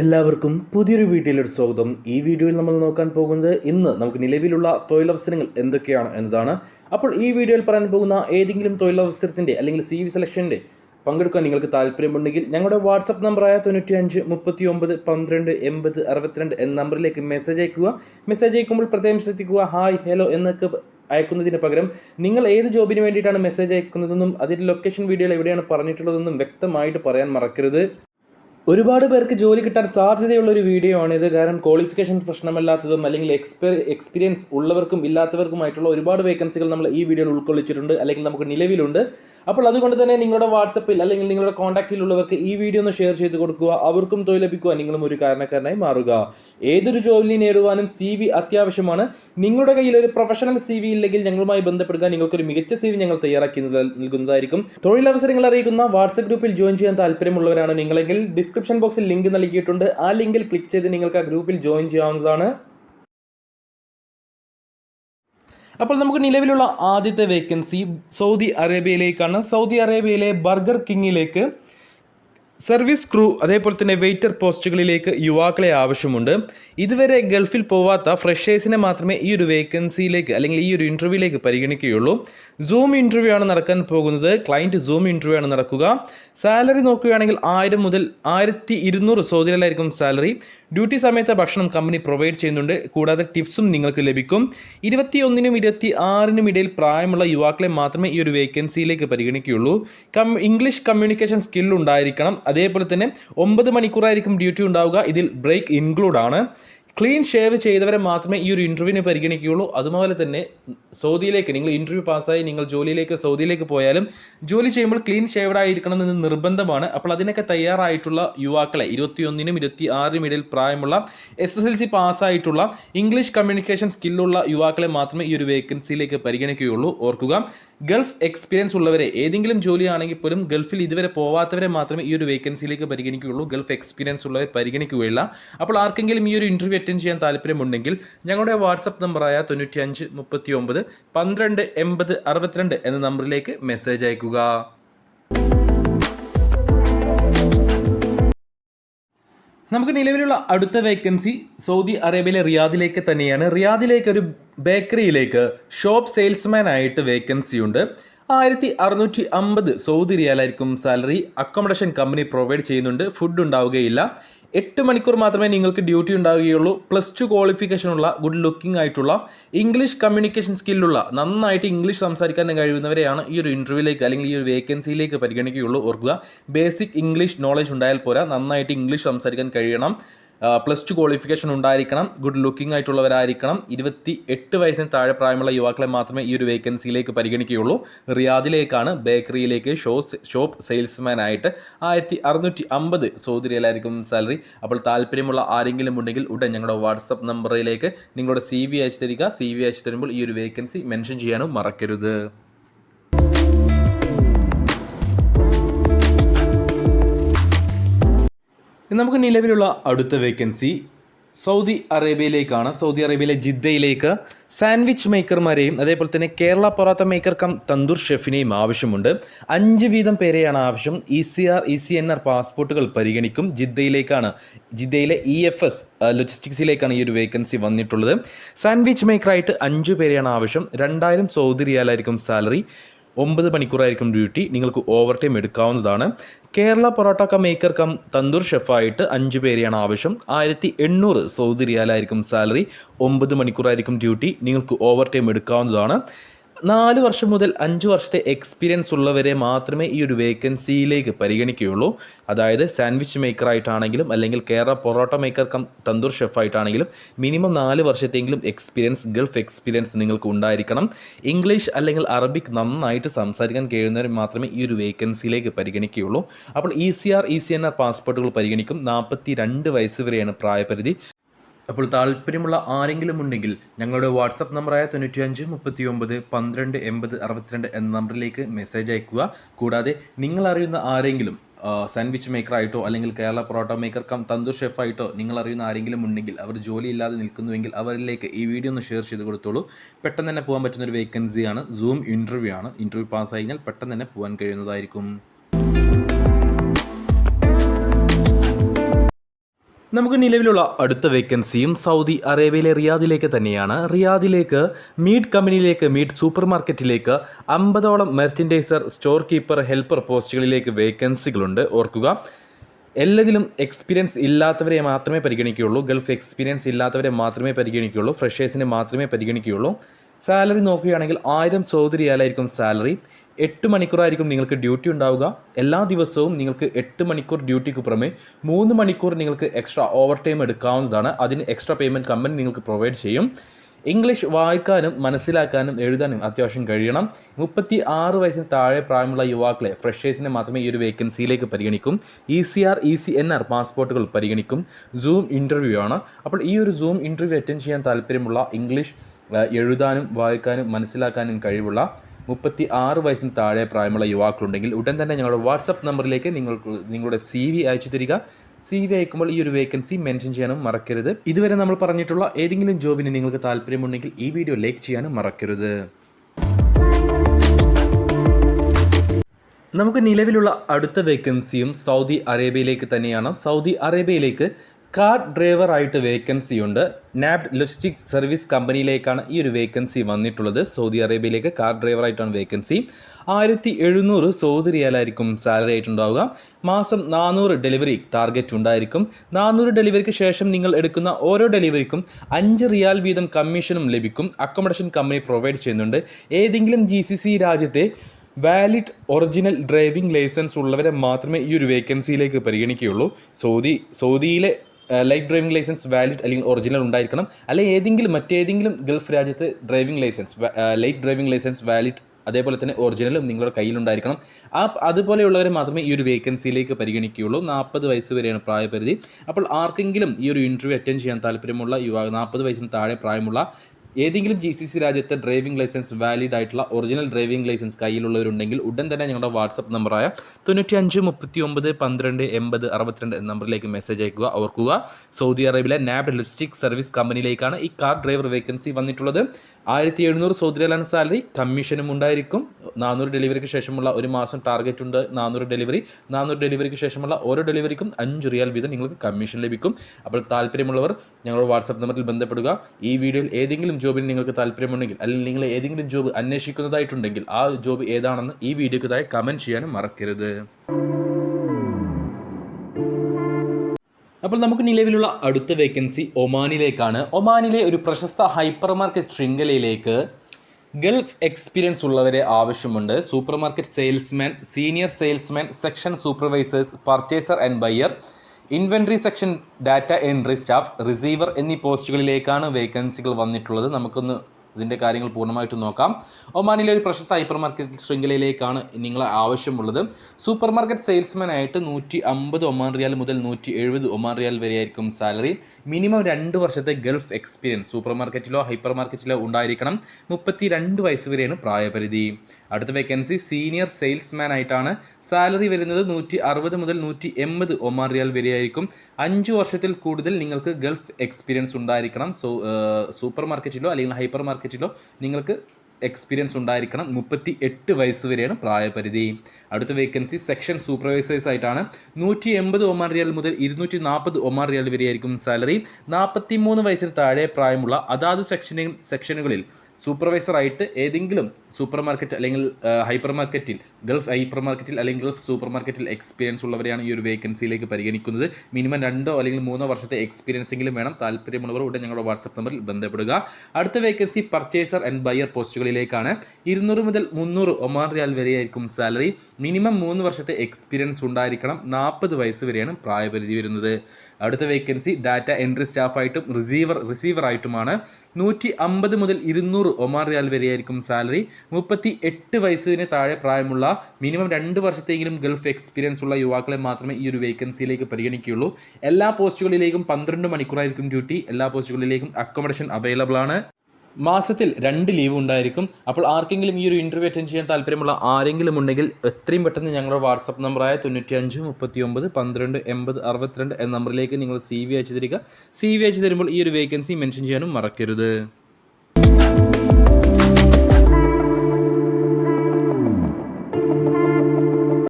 എല്ലാവർക്കും പുതിയൊരു വീഡിയോയിലൊരു സ്വാഗതം. ഈ വീഡിയോയിൽ നമ്മൾ നോക്കാൻ പോകുന്നത് ഇന്ന് നമുക്ക് നിലവിലുള്ള തൊഴിലവസരങ്ങൾ എന്തൊക്കെയാണ് എന്നതാണ്. അപ്പോൾ ഈ വീഡിയോയിൽ പറയാൻ പോകുന്ന ഏതെങ്കിലും തൊഴിലവസരത്തിന്റെ അല്ലെങ്കിൽ സി വി സെലക്ഷന്റെ പങ്കെടുക്കാൻ നിങ്ങൾക്ക് താല്പര്യമുണ്ടെങ്കിൽ ഞങ്ങളുടെ വാട്സപ്പ് നമ്പറായ തൊണ്ണൂറ്റി അഞ്ച് മുപ്പത്തി ഒമ്പത് പന്ത്രണ്ട് എൺപത് അറുപത്തിരണ്ട് എന്ന നമ്പറിലേക്ക് മെസ്സേജ് അയക്കുക. മെസ്സേജ് അയക്കുമ്പോൾ പ്രത്യേകം ശ്രദ്ധിക്കുക. ഹായ് ഹലോ എന്നൊക്കെ അയക്കുന്നതിന് പകരം നിങ്ങൾ ഏത് ജോബിന് വേണ്ടിയിട്ടാണ് മെസ്സേജ് അയക്കുന്നതെന്നും അതിന്റെ ലൊക്കേഷൻ വീഡിയോയിൽ എവിടെയാണ് പറഞ്ഞിട്ടുള്ളതെന്നും വ്യക്തമായിട്ട് പറയാൻ മറക്കരുത്. ഒരുപാട് പേർക്ക് ജോലി കിട്ടാൻ സാധ്യതയുള്ള ഒരു വീഡിയോ ആണ് ഇത്. കാരണം ക്വാളിഫിക്കേഷൻ പ്രശ്നമല്ലാത്തതും അല്ലെങ്കിൽ എക്സ്പെ എക്സ്പീരിയൻസ് ഉള്ളവർക്കും ഇല്ലാത്തവർക്കുമായിട്ടുള്ള ഒരുപാട് വേക്കൻസികൾ നമ്മൾ ഈ വീഡിയോയിൽ ഉൾക്കൊള്ളിച്ചിട്ടുണ്ട് അല്ലെങ്കിൽ നമുക്ക് നിലവിലുണ്ട്. അപ്പോൾ അതുകൊണ്ട് തന്നെ നിങ്ങളുടെ വാട്സപ്പിൽ അല്ലെങ്കിൽ നിങ്ങളുടെ കോൺടാക്റ്റിലുള്ളവർക്ക് ഈ വീഡിയോ ഒന്ന് ഷെയർ ചെയ്ത് കൊടുക്കുക. അവർക്കും തൊഴിൽ ലഭിക്കുക. നിങ്ങളും ഒരു കാരണക്കാരനായി മാറുക. ഏതൊരു ജോലി നേടുവാനും സി വി അത്യാവശ്യമാണ്. നിങ്ങളുടെ കയ്യിൽ ഒരു പ്രൊഫഷണൽ സി വി ഇല്ലെങ്കിൽ ഞങ്ങളുമായി ബന്ധപ്പെടുക. നിങ്ങൾക്കൊരു മികച്ച സി വി ഞങ്ങൾ തയ്യാറാക്കി നൽക- നൽകുന്നതായിരിക്കും. തൊഴിലവസരങ്ങൾ അറിയിക്കുന്ന വാട്സപ്പ് ഗ്രൂപ്പിൽ ജോയിൻ ചെയ്യാൻ താല്പര്യമുള്ളവരാണ് നിങ്ങളെങ്കിൽ ഡിസ്ക്രിപ്ഷൻ ബോക്സിൽ ലിങ്ക് നൽകിയിട്ടുണ്ട്. ആ ലിങ്കിൽ ക്ലിക്ക് ചെയ്ത് നിങ്ങൾക്ക് ആ ഗ്രൂപ്പിൽ ജോയിൻ ചെയ്യാവുന്നതാണ്. അപ്പോൾ നമുക്ക് നിലവിലുള്ള ആദ്യത്തെ വേക്കൻസി സൗദി അറേബ്യയിലേക്കാണ്. സൗദി അറേബ്യയിലെ ബർഗർ കിങ്ങിലേക്ക് സർവീസ് ക്രൂ അതേപോലെ തന്നെ വെയിറ്റർ പോസ്റ്റുകളിലേക്ക് യുവാക്കളെ ആവശ്യമുണ്ട്. ഇതുവരെ ഗൾഫിൽ പോവാത്ത ഫ്രഷേഴ്സിനെ മാത്രമേ ഈ ഒരു വേക്കൻസിയിലേക്ക് അല്ലെങ്കിൽ ഈ ഒരു ഇന്റർവ്യൂയിലേക്ക് പരിഗണിക്കുകയുള്ളൂ. സൂം ഇന്റർവ്യൂ ആണ് നടക്കാൻ പോകുന്നത്. ക്ലയന്റ് സൂം ഇന്റർവ്യൂ ആണ് നടക്കുക. സാലറി നോക്കുകയാണെങ്കിൽ ആയിരം മുതൽ ആയിരത്തി ഇരുന്നൂറ് സൗദിയിലായിരിക്കും സാലറി ഡ്യൂട്ടി സമയത്ത് ഭക്ഷണം കമ്പനി പ്രൊവൈഡ് ചെയ്യുന്നുണ്ട്. കൂടാതെ ടിപ്സും നിങ്ങൾക്ക് ലഭിക്കും. ഇരുപത്തി ഒന്നിനും ഇരുപത്തി ആറിനും ഇടയിൽ പ്രായമുള്ള യുവാക്കളെ മാത്രമേ ഈ ഒരു വേക്കൻസിയിലേക്ക് പരിഗണിക്കുകയുള്ളൂ. കം ഇംഗ്ലീഷ് കമ്മ്യൂണിക്കേഷൻ സ്കിൽ ഉണ്ടായിരിക്കണം. അതേപോലെ തന്നെ ഒമ്പത് മണിക്കൂറായിരിക്കും ഡ്യൂട്ടി ഉണ്ടാവുക. ഇതിൽ ബ്രേക്ക് ഇൻക്ലൂഡ് ആണ് ക്ലീൻ ഷേവ് ചെയ്തവരെ മാത്രമേ ഈ ഒരു ഇന്റർവ്യൂവിനെ പരിഗണിക്കുകയുള്ളൂ. അതുപോലെ തന്നെ സൗദിയിലേക്ക് നിങ്ങൾ ഇന്റർവ്യൂ പാസ്സായി നിങ്ങൾ ജോലിയിലേക്ക് സൗദിയിലേക്ക് പോയാലും ജോലി ചെയ്യുമ്പോൾ ക്ലീൻ ഷേവഡ് ആയിരിക്കണം എന്ന് നിർബന്ധമാണ്. അപ്പോൾ അതിനൊക്കെ തയ്യാറായിട്ടുള്ള യുവാക്കളെ ഇരുപത്തിയൊന്നിനും ഇരുപത്തി ആറിനും ഇടയിൽ പ്രായമുള്ള എസ് എസ് എൽ സി പാസ്സായിട്ടുള്ള ഇംഗ്ലീഷ് കമ്മ്യൂണിക്കേഷൻ സ്കില്ലുള്ള യുവാക്കളെ മാത്രമേ ഈ ഒരു വേക്കൻസിയിലേക്ക് പരിഗണിക്കുകയുള്ളൂ. ഓർക്കുക ഗൾഫ് എക്സ്പീരിയൻസ് ഉള്ളവരെ ഏതെങ്കിലും ജോലിയാണെങ്കിൽ പോലും ഗൾഫിൽ ഇതുവരെ പോവാത്തവരെ മാത്രമേ ഈ ഒരു വേക്കൻസിയിലേക്ക് പരിഗണിക്കുകയുള്ളൂ. ഗൾഫ് എക്സ്പീരിയൻസ് ഉള്ളവരെ പരിഗണിക്കുകയില്ല. അപ്പോൾ ആർക്കെങ്കിലും ഈ ഒരു ഇന്റർവ്യൂ അറ്റൻഡ് ചെയ്യാൻ താല്പര്യമുണ്ടെങ്കിൽ ഞങ്ങളുടെ വാട്സപ്പ് നമ്പറായ തൊണ്ണൂറ്റി അഞ്ച് മുപ്പത്തി ഒമ്പത് പന്ത്രണ്ട് എൺപത് അറുപത്തിരണ്ട് എന്ന നമ്പറിലേക്ക് മെസ്സേജ് അയക്കുക. നമുക്ക് നിലവിലുള്ള അടുത്ത വേക്കൻസി സൗദി അറേബ്യയിലെ റിയാദിലേക്ക് തന്നെയാണ്. റിയാദിലേക്ക് ഒരു ബേക്കറിയിലേക്ക് ഷോപ്പ് സെയിൽസ്മാൻ ആയിട്ട് വേക്കൻസി ഉണ്ട്. ആയിരത്തി അറുന്നൂറ്റി അമ്പത് സൗദി റിയാലായിരിക്കും സാലറി. അക്കോമഡേഷൻ കമ്പനി പ്രൊവൈഡ് ചെയ്യുന്നുണ്ട്. ഫുഡ് ഉണ്ടാവുകയില്ല. എട്ട് മണിക്കൂർ മാത്രമേ നിങ്ങൾക്ക് ഡ്യൂട്ടി ഉണ്ടാവുകയുള്ളൂ. പ്ലസ് ടു ക്വാളിഫിക്കേഷനുള്ള ഗുഡ് ലുക്കിംഗ് ആയിട്ടുള്ള ഇംഗ്ലീഷ് കമ്മ്യൂണിക്കേഷൻ സ്കില്ലുള്ള നന്നായിട്ട് ഇംഗ്ലീഷ് സംസാരിക്കാൻ കഴിയുന്നവരെയാണ് ഈ ഒരു ഇന്റർവ്യൂവിലേക്ക് അല്ലെങ്കിൽ ഈ ഒരു വേക്കൻസിയിലേക്ക് പരിഗണിക്കുകയുള്ളൂ. ഓർക്കുക ബേസിക് ഇംഗ്ലീഷ് നോളജ് ഉണ്ടായാൽ പോരാ നന്നായിട്ട് ഇംഗ്ലീഷ് സംസാരിക്കാൻ കഴിയണം. പ്ലസ് ടു ക്വാളിഫിക്കേഷൻ ഉണ്ടായിരിക്കണം. ഗുഡ് ലുക്കിംഗ് ആയിട്ടുള്ളവരായിരിക്കണം. ഇരുപത്തി എട്ട് വയസ്സിന് താഴെ പ്രായമുള്ള യുവാക്കളെ മാത്രമേ ഈ ഒരു വേക്കൻസിയിലേക്ക് പരിഗണിക്കുകയുള്ളൂ. റിയാദിലേക്കാണ് ബേക്കറിയിലേക്ക് ഷോ ഷോപ്പ് സെയിൽസ്മാൻ ആയിട്ട് ആയിരത്തി അറുന്നൂറ്റി അമ്പത് സൗദി റിയലായിരിക്കും സാലറി. അപ്പോൾ താല്പര്യമുള്ള ആരെങ്കിലും ഉണ്ടെങ്കിൽ ഉടൻ ഞങ്ങളുടെ വാട്സപ്പ് നമ്പറിലേക്ക് നിങ്ങളുടെ സി വി അയച്ചു തരിക. സി വി അയച്ചു തരുമ്പോൾ ഈ ഒരു വേക്കൻസി മെൻഷൻ ചെയ്യാനും മറക്കരുത്. നമുക്ക് നിലവിലുള്ള അടുത്ത വേക്കൻസി സൗദി അറേബ്യയിലേക്കാണ്. സൗദി അറേബ്യയിലെ ജിദ്ദയിലേക്ക് സാൻഡ്വിച്ച് മേക്കർമാരെയും അതേപോലെ തന്നെ കേരള പൊറാത്ത മേക്കർ കം തന്തൂർ ഷെഫിനെയും ആവശ്യമുണ്ട്. അഞ്ച് വീതം പേരെയാണ് ആവശ്യം. E C R E C N R പാസ്പോർട്ടുകൾ പരിഗണിക്കും. ജിദ്ദയിലേക്കാണ് ജിദ്ദയിലെ ഇ എഫ് എസ് ലോജിസ്റ്റിക്സിലേക്കാണ് ഈ ഒരു വേക്കൻസി വന്നിട്ടുള്ളത്. സാൻഡ്വിച്ച് മേക്കറായിട്ട് അഞ്ച് പേരെയാണ് ആവശ്യം. രണ്ടായിരം സൗദി റിയാലായിരിക്കും സാലറി ഒമ്പത് മണിക്കൂറായിരിക്കും ഡ്യൂട്ടി. നിങ്ങൾക്ക് ഓവർ ടൈം എടുക്കാവുന്നതാണ്. Kerala parotta cum maker cum tandoor ഷെഫായിട്ട് അഞ്ച് പേരെയാണ് ആവശ്യം. ആയിരത്തി എണ്ണൂറ് സൗദി റിയാലായിരിക്കും സാലറി. ഒമ്പത് മണിക്കൂറായിരിക്കും ഡ്യൂട്ടി. നിങ്ങൾക്ക് ഓവർ ടൈം എടുക്കാവുന്നതാണ്. നാല് വർഷം മുതൽ അഞ്ച് വർഷത്തെ എക്സ്പീരിയൻസ് ഉള്ളവരെ മാത്രമേ ഈ ഒരു വേക്കൻസിയിലേക്ക് പരിഗണിക്കുകയുള്ളൂ. അതായത് സാൻഡ്വിച്ച് മേക്കർ ആയിട്ടാണെങ്കിലും അല്ലെങ്കിൽ കേരള പൊറോട്ട മേക്കർ കം തന്തൂർ ഷെഫായിട്ടാണെങ്കിലും മിനിമം നാല് വർഷത്തെങ്കിലും എക്സ്പീരിയൻസ് ഗൾഫ് എക്സ്പീരിയൻസ് നിങ്ങൾക്ക് ഉണ്ടായിരിക്കണം. ഇംഗ്ലീഷ് അല്ലെങ്കിൽ അറബിക് നന്നായിട്ട് സംസാരിക്കാൻ കഴിയുന്നവർ മാത്രമേ ഈ ഒരു വേക്കൻസിയിലേക്ക് പരിഗണിക്കുകയുള്ളൂ. അപ്പോൾ E C R E C N R പാസ്പോർട്ടുകൾ പരിഗണിക്കും. നാൽപ്പത്തി രണ്ട് വയസ്സ് വരെയാണ് പ്രായപരിധി. അപ്പോൾ താല്പര്യമുള്ള ആരെങ്കിലും ഉണ്ടെങ്കിൽ ഞങ്ങളുടെ വാട്സപ്പ് നമ്പറായ തൊണ്ണൂറ്റിയഞ്ച് മുപ്പത്തി ഒമ്പത് പന്ത്രണ്ട് എൺപത് അറുപത്തിരണ്ട് എന്ന നമ്പറിലേക്ക് മെസ്സേജ് അയക്കുക. കൂടാതെ നിങ്ങൾ അറിയുന്ന ആരെങ്കിലും സാൻഡ്വിച്ച് മേക്കറായിട്ടോ അല്ലെങ്കിൽ കേരള പൊറോട്ട മേക്കർ കം തന്തൂർ ഷെഫായിട്ടോ നിങ്ങൾ അറിയുന്ന ആരെങ്കിലും ഉണ്ടെങ്കിൽ അവർ ജോലി ഇല്ലാതെ നിൽക്കുന്നുവെങ്കിൽ അവരിലേക്ക് ഈ വീഡിയോ ഒന്ന് ഷെയർ ചെയ്ത് കൊടുത്തോളൂ. പെട്ടെന്ന് തന്നെ പോകാൻ പറ്റുന്ന ഒരു വേക്കൻസിയാണ് സൂം ഇന്റർവ്യൂ ആണ്. ഇന്റർവ്യൂ പാസ് കഴിഞ്ഞാൽ പെട്ടെന്ന് തന്നെ പോകാൻ കഴിയുന്നതായിരിക്കും. നമുക്ക് നിലവിലുള്ള അടുത്ത വേക്കൻസിയും സൗദി അറേബ്യയിലെ റിയാദിലേക്ക് തന്നെയാണ്. റിയാദിലേക്ക് മീറ്റ് കമ്പനിയിലേക്ക് മീറ്റ് സൂപ്പർ മാർക്കറ്റിലേക്ക് അമ്പതോളം മെർച്ചൻഡൈസർ സ്റ്റോർ കീപ്പർ ഹെൽപ്പർ പോസ്റ്റുകളിലേക്ക് വേക്കൻസികളുണ്ട് ഓർക്കുക എല്ലാത്തിലും എക്സ്പീരിയൻസ് ഇല്ലാത്തവരെ മാത്രമേ പരിഗണിക്കുകയുള്ളൂ. ഗൾഫ് എക്സ്പീരിയൻസ് ഇല്ലാത്തവരെ മാത്രമേ പരിഗണിക്കുകയുള്ളൂ. ഫ്രഷേഴ്സിനെ മാത്രമേ പരിഗണിക്കുകയുള്ളൂ. സാലറി നോക്കുകയാണെങ്കിൽ ആയിരം സൗദി റിയാലായിരിക്കും സാലറി എട്ട് മണിക്കൂറായിരിക്കും നിങ്ങൾക്ക് ഡ്യൂട്ടി ഉണ്ടാവുക. എല്ലാ ദിവസവും നിങ്ങൾക്ക് എട്ട് മണിക്കൂർ ഡ്യൂട്ടിക്ക് പുറമെ മൂന്ന് മണിക്കൂർ നിങ്ങൾക്ക് എക്സ്ട്രാ ഓവർ ടൈം എടുക്കാവുന്നതാണ്. അതിന് എക്സ്ട്രാ പേയ്മെന്റ് കമ്പനി നിങ്ങൾക്ക് പ്രൊവൈഡ് ചെയ്യും. ഇംഗ്ലീഷ് വായിക്കാനും മനസ്സിലാക്കാനും എഴുതാനും അത്യാവശ്യം കഴിയണം. മുപ്പത്തി ആറ് വയസ്സിന് താഴെ പ്രായമുള്ള യുവാക്കളെ ഫ്രഷേഴ്സിനെ മാത്രമേ ഈ ഒരു വേക്കൻസിയിലേക്ക് പരിഗണിക്കും. E C R E C N R പാസ്പോർട്ടുകൾ പരിഗണിക്കും. സൂം ഇന്റർവ്യൂ ആണ്. അപ്പോൾ ഈ ഒരു സൂം ഇന്റർവ്യൂ അറ്റൻഡ് ചെയ്യാൻ താല്പര്യമുള്ള ഇംഗ്ലീഷ് എഴുതാനും വായിക്കാനും മനസ്സിലാക്കാനും കഴിവുള്ള മുപ്പത്തി ആറ് വയസ്സിന് താഴെ പ്രായമുള്ള യുവാക്കളുണ്ടെങ്കിൽ ഉടൻ തന്നെ ഞങ്ങളുടെ വാട്സപ്പ് നമ്പറിലേക്ക് നിങ്ങൾക്ക് നിങ്ങളുടെ സി വി അയച്ചു തരിക. സി വി അയക്കുമ്പോൾ ഈ ഒരു വേക്കൻസി മെൻഷൻ ചെയ്യാനും മറക്കരുത്. ഇതുവരെ നമ്മൾ പറഞ്ഞിട്ടുള്ള ഏതെങ്കിലും ജോബിന് നിങ്ങൾക്ക് താല്പര്യമുണ്ടെങ്കിൽ ഈ വീഡിയോ ലൈക്ക് ചെയ്യാനും മറക്കരുത്. നമുക്ക് നിലവിലുള്ള അടുത്ത വേക്കൻസിയും സൗദി അറേബ്യയിലേക്ക് തന്നെയാണ്. സൗദി അറേബ്യയിലേക്ക് കാർ ഡ്രൈവർ ആയിട്ട് വേക്കൻസി ഉണ്ട്. നാപ്ഡ് ലോജിസ്റ്റിക്സ് സർവീസ് കമ്പനിയിലേക്കാണ് ഈ ഒരു വേക്കൻസി വന്നിട്ടുള്ളത്. സൗദി അറേബ്യയിലേക്ക് കാർ ഡ്രൈവർ ആയിട്ടാണ് വേക്കൻസി ആയിരത്തി എഴുന്നൂറ് സൗദി റിയാലായിരിക്കും സാലറി ആയിട്ടുണ്ടാവുക. മാസം നാനൂറ് ഡെലിവറി ടാർഗറ്റ് ഉണ്ടായിരിക്കും. നാനൂറ് ഡെലിവറിക്ക് ശേഷം നിങ്ങൾ എടുക്കുന്ന ഓരോ ഡെലിവറിക്കും അഞ്ച് റിയാൽ വീതം കമ്മീഷനും ലഭിക്കും. അക്കോമഡേഷൻ കമ്പനി പ്രൊവൈഡ് ചെയ്യുന്നുണ്ട്. ഏതെങ്കിലും ജി രാജ്യത്തെ വാലിഡ് ഒറിജിനൽ ഡ്രൈവിംഗ് ലൈസൻസ് ഉള്ളവരെ മാത്രമേ ഈ ഒരു വേക്കൻസിയിലേക്ക് പരിഗണിക്കുകയുള്ളൂ. സൗദി സൗദിയിലെ ലൈറ്റ് ഡ്രൈവിംഗ് ലൈസൻസ് വാലിഡ് അല്ലെങ്കിൽ ഒറിജിനൽ ഉണ്ടായിരിക്കണം. അല്ലെങ്കിൽ ഏതെങ്കിലും മറ്റേതെങ്കിലും ഗൾഫ് രാജ്യത്ത് driving license life driving license valid അതേപോലെ തന്നെ ഒറിജിനലും നിങ്ങളുടെ കയ്യിലുണ്ടായിരിക്കണം ആ അതുപോലെയുള്ളവരെ മാത്രമേ ഈ ഒരു വേക്കൻസിയിലേക്ക് പരിഗണിക്കുകയുള്ളൂ. നാൽപ്പത് വയസ്സ് വരെയാണ് പ്രായപരിധി. അപ്പോൾ ആർക്കെങ്കിലും ഈ ഒരു ഇന്റർവ്യൂ അറ്റൻഡ് ചെയ്യാൻ താല്പര്യമുള്ള യുവാ നാൽപ്പത് വയസ്സിന് താഴെ പ്രായമുള്ള ഏതെങ്കിലും ജി സി സി രാജ്യത്തെ ഡ്രൈവിംഗ് ലൈസൻസ് വാലിഡ് ആയിട്ടുള്ള ഒറിജിനൽ ഡ്രൈവിംഗ് ലൈസൻസ് കയ്യിലുള്ളവരുണ്ടെങ്കിൽ ഉടൻ തന്നെ ഞങ്ങളുടെ വാട്സപ്പ് നമ്പറായ തൊണ്ണൂറ്റി അഞ്ച് മുപ്പത്തി ഒമ്പത് പന്ത്രണ്ട് എൺപത് അറുപത്തിരണ്ട് എന്ന നമ്പറിലേക്ക് മെസ്സേജ് അയക്കുക ഓർക്കുക. സൗദി അറേബ്യയിലെ നാബ് ലോജിസ്റ്റിക് സർവീസ് കമ്പനിയിലേക്കാണ് ഈ കാർ ഡ്രൈവർ വേക്കൻസി വന്നിട്ടുള്ളത്. ആയിരത്തി എഴുന്നൂറ് സൗദി സാലറി കമ്മീഷനും ഉണ്ടായിരിക്കും. നാനൂറ് ഡെലിവറിക്ക് ശേഷമുള്ള ഒരു മാസം ടാർഗറ്റ് ഉണ്ട്. നാനൂറ് ഡെലിവറി നാനൂറ് ഡെലിവറിക്ക് ശേഷമുള്ള ഓരോ ഡെലിവറിക്കും അഞ്ച് റിയാൽ വീതം നിങ്ങൾക്ക് കമ്മീഷൻ ലഭിക്കും. അപ്പോൾ താല്പര്യമുള്ളവർ ഞങ്ങളുടെ വാട്സാപ്പ് നമ്പറിൽ ബന്ധപ്പെടുക. ഈ വീഡിയോയിൽ ഏതെങ്കിലും ജോബിന് നിങ്ങൾക്ക് താല്പര്യമുണ്ടെങ്കിൽ അല്ലെങ്കിൽ നിങ്ങൾ ഏതെങ്കിലും ജോബ് അന്വേഷിക്കുന്നതായിട്ടുണ്ടെങ്കിൽ ആ ജോബ് ഏതാണെന്ന് ഈ വീഡിയോക്ക് താഴെ കമന്റ് ചെയ്യാനും മറക്കരുത്. അപ്പോൾ നമുക്ക് നിലവിലുള്ള അടുത്ത വേക്കൻസി ഒമാനിലേക്കാണ്. ഒമാനിലെ ഒരു പ്രശസ്ത ഹൈപ്പർ മാർക്കറ്റ് ശൃംഖലയിലേക്ക് ഗൾഫ് എക്സ്പീരിയൻസ് ഉള്ളവരെ ആവശ്യമുണ്ട്. Super market salesman senior salesman section supervisors purchaser and buyer inventory section data entry staff receiver എന്നീ പോസ്റ്റുകളിലേക്കാണ് വേക്കൻസികൾ വന്നിട്ടുള്ളത്. നമുക്കൊന്ന് ഇതിന്റെ കാര്യങ്ങൾ പൂർണമായിട്ട് നോക്കാം. ഒമാനിലെ ഒരു പ്രശസ്ത ഹൈപ്പർ മാർക്കറ്റ് ശൃംഖലയിലേക്കാണ് നിങ്ങൾ ആവശ്യമുള്ളത്. സൂപ്പർ മാർക്കറ്റ് സെയിൽസ്മാൻ ആയിട്ട് നൂറ്റി അമ്പത് ഒമാൻ റിയാൽ മുതൽ നൂറ്റി എഴുപത് ഒമാൻ റിയാൽ വരെയായിരിക്കും സാലറി മിനിമം രണ്ട് വർഷത്തെ ഗൾഫ് എക്സ്പീരിയൻസ് സൂപ്പർ മാർക്കറ്റിലോ ഹൈപ്പർ മാർക്കറ്റിലോ ഉണ്ടായിരിക്കണം. മുപ്പത്തി രണ്ട് വയസ്സ് വരെയാണ് പ്രായപരിധി. അടുത്ത വേക്കൻസി സീനിയർ സെയിൽസ്മാൻ ആയിട്ടാണ് സാലറി വരുന്നത് നൂറ്റി അറുപത് മുതൽ നൂറ്റി എൺപത് ഒമാൻ റിയാൽ വരെയായിരിക്കും. അഞ്ച് വർഷത്തിൽ കൂടുതൽ നിങ്ങൾക്ക് ഗൾഫ് എക്സ്പീരിയൻസ് ഉണ്ടായിരിക്കണം. സോ സൂപ്പർ മാർക്കറ്റിലോ അല്ലെങ്കിൽ ഹൈപ്പർ മാർക്കറ്റിലോ നിങ്ങൾക്ക് എക്സ്പീരിയൻസ് ഉണ്ടായിരിക്കണം. മുപ്പത്തി എട്ട് വയസ്സ് വരെയാണ് പ്രായപരിധി. അടുത്ത വേക്കൻസി സെക്ഷൻ സൂപ്പർവൈസേഴ്സ് ആയിട്ടാണ് നൂറ്റി എൺപത് ഒമാൻ റിയാൽ മുതൽ ഇരുന്നൂറ്റി നാൽപ്പത് ഒമാൻ റിയാൽ വരെയായിരിക്കും സാലറി നാൽപ്പത്തി മൂന്ന് വയസ്സിന് താഴെ പ്രായമുള്ള അതാത് സെക്ഷനിൽ സെക്ഷനുകളിൽ സൂപ്പർവൈസർ ആയിട്ട് ഏതെങ്കിലും സൂപ്പർ മാർക്കറ്റ് അല്ലെങ്കിൽ ഹൈപ്പർ മാർക്കറ്റിൽ ഗൾഫ് ഹൈപ്പർ മാർക്കറ്റിൽ അല്ലെങ്കിൽ ഗൾഫ് സൂപ്പർ മാർക്കറ്റിൽ എക്സ്പീരിയൻസ് ഉള്ളവരെയാണ് ഈ ഒരു വേക്കൻസിയിലേക്ക് പരിഗണിക്കുന്നത്. മിനിമം രണ്ടോ അല്ലെങ്കിൽ മൂന്നോ വർഷത്തെ എക്സ്പീരിയൻസ് എങ്കിലും വേണം. താല്പര്യമുള്ളവർ ഉടൻ ഞങ്ങളുടെ വാട്സപ്പ് നമ്പറിൽ ബന്ധപ്പെടുക. അടുത്ത വേക്കൻസി പർച്ചേസർ ആൻഡ് ബയർ പോസ്റ്റുകളിലേക്കാണ് ഇരുന്നൂറ് മുതൽ മുന്നൂറ് ഒമാൻ റിയാൽ വരെയായിരിക്കും സാലറി മിനിമം മൂന്ന് വർഷത്തെ എക്സ്പീരിയൻസ് ഉണ്ടായിരിക്കണം. നാൽപ്പത് വയസ്സ് വരെയാണ് പ്രായപരിധി വരുന്നത്. അടുത്ത വേക്കൻസി ഡാറ്റ എൻട്രി സ്റ്റാഫായിട്ടും റിസീവർ റിസീവറായിട്ടുമാണ് നൂറ്റി അമ്പത് മുതൽ ഇരുന്നൂറ് ഒമാർ റിയാൽ വരെയായിരിക്കും സാലറി മുപ്പത്തി എട്ട് വയസ്സിന് താഴെ പ്രായമുള്ള മിനിമം രണ്ട് വർഷത്തെങ്കിലും ഗൾഫ് എക്സ്പീരിയൻസ് ഉള്ള യുവാക്കളെ മാത്രമേ ഈ ഒരു വേക്കൻസിയിലേക്ക് പരിഗണിക്കുകയുള്ളൂ. എല്ലാ പോസ്റ്റുകളിലേക്കും പന്ത്രണ്ട് മണിക്കൂറായിരിക്കും ഡ്യൂട്ടി എല്ലാ പോസ്റ്റുകളിലേക്കും അക്കോമഡേഷൻ അവൈലബിൾ ആണ്. മാസത്തിൽ രണ്ട് ലീവ് ഉണ്ടായിരിക്കും. അപ്പോൾ ആർക്കെങ്കിലും ഈ ഒരു ഇന്റർവ്യൂ അറ്റൻഡ് ചെയ്യാൻ താല്പര്യമുള്ള ആരെങ്കിലും ഉണ്ടെങ്കിൽ എത്രയും പെട്ടെന്ന് ഞങ്ങളുടെ വാട്സപ്പ് നമ്പറായ തൊണ്ണൂറ്റി അഞ്ച് മുപ്പത്തി ഒമ്പത് പന്ത്രണ്ട് എൺപത് അറുപത്തിരണ്ട് എന്ന നമ്പറിലേക്ക് നിങ്ങൾ സി വി അയച്ചു തരിക. സി വി അയച്ചു തരുമ്പോൾ ഈ ഒരു വേക്കൻസി മെൻഷൻ ചെയ്യാനും മറക്കരുത്.